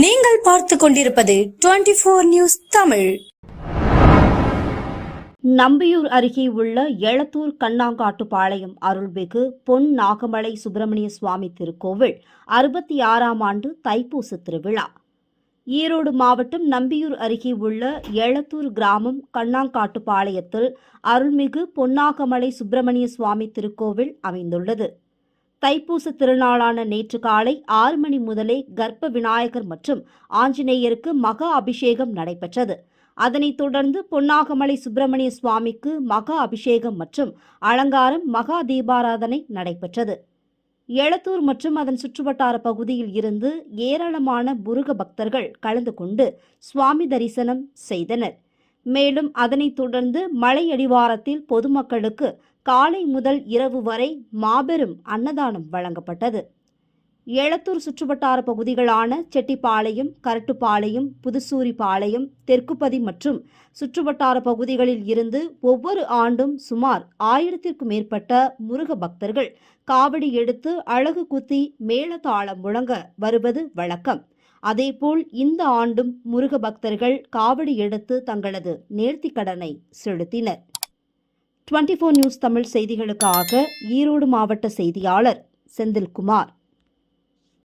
நீங்கள் பார்த்து கொண்டிருப்பது twenty four news Tamil. Nambiyur அருகே உள்ள எளத்தூர் கண்ணாங்காட்டுப்பாளையம் அருள்மிகு பொன் நாகமலை சுப்பிரமணிய சுவாமி திருக்கோவில் அறுபத்தி ஆறாம் ஆண்டு தைப்பூச திருவிழா. ஈரோடு மாவட்டம் நம்பியூர் அருகே உள்ள எளத்தூர் கிராமம் கண்ணாங்காட்டுப்பாளையத்தில் அருள்மிகு பொன்னாகமலை சுப்பிரமணிய சுவாமி திருக்கோவில் அமைந்துள்ளது. தைப்பூச திருநாளான நேற்று காலை ஆறு மணி முதலே கர்ப்ப விநாயகர் மற்றும் ஆஞ்சநேயருக்கு மகா அபிஷேகம் நடைபெற்றது. அதனைத் தொடர்ந்து பொன்னாகமலை சுப்பிரமணிய சுவாமிக்கு மகா அபிஷேகம் மற்றும் அலங்காரம் மகா தீபாராதனை நடைபெற்றது. எளத்தூர் மற்றும் அதன் சுற்றுவட்டார பகுதியில் இருந்து ஏராளமான முருக பக்தர்கள் கலந்து கொண்டு சுவாமி தரிசனம் செய்தனர். மேலும் அதனைத் தொடர்ந்து மலையடிவாரத்தில் பொதுமக்களுக்கு காலை முதல் இரவு வரை மாபெரும் அன்னதானம் வழங்கப்பட்டது. எளத்தூர் சுற்றுவட்டார பகுதிகளான செட்டிப்பாளையம் கரட்டுப்பாளையம் புதுசூரிப்பாளையம் தெற்குப்பதி மற்றும் சுற்றுவட்டார பகுதிகளில் இருந்து ஒவ்வொரு ஆண்டும் சுமார் ஆயிரத்திற்கும் மேற்பட்ட முருக பக்தர்கள் காவடி எடுத்து அழகு குத்தி மேளதாளம் முழங்க வருவது வழக்கம். அதேபோல் இந்த ஆண்டும் முருக பக்தர்கள் காவடி எடுத்து தங்களது நேர்த்திக் கடனை செலுத்தினர். டுவெண்ட்டி ஃபோர் நியூஸ் தமிழ் செய்திகளுக்காக ஈரோடு மாவட்ட செய்தியாளர் செந்தில்குமார்.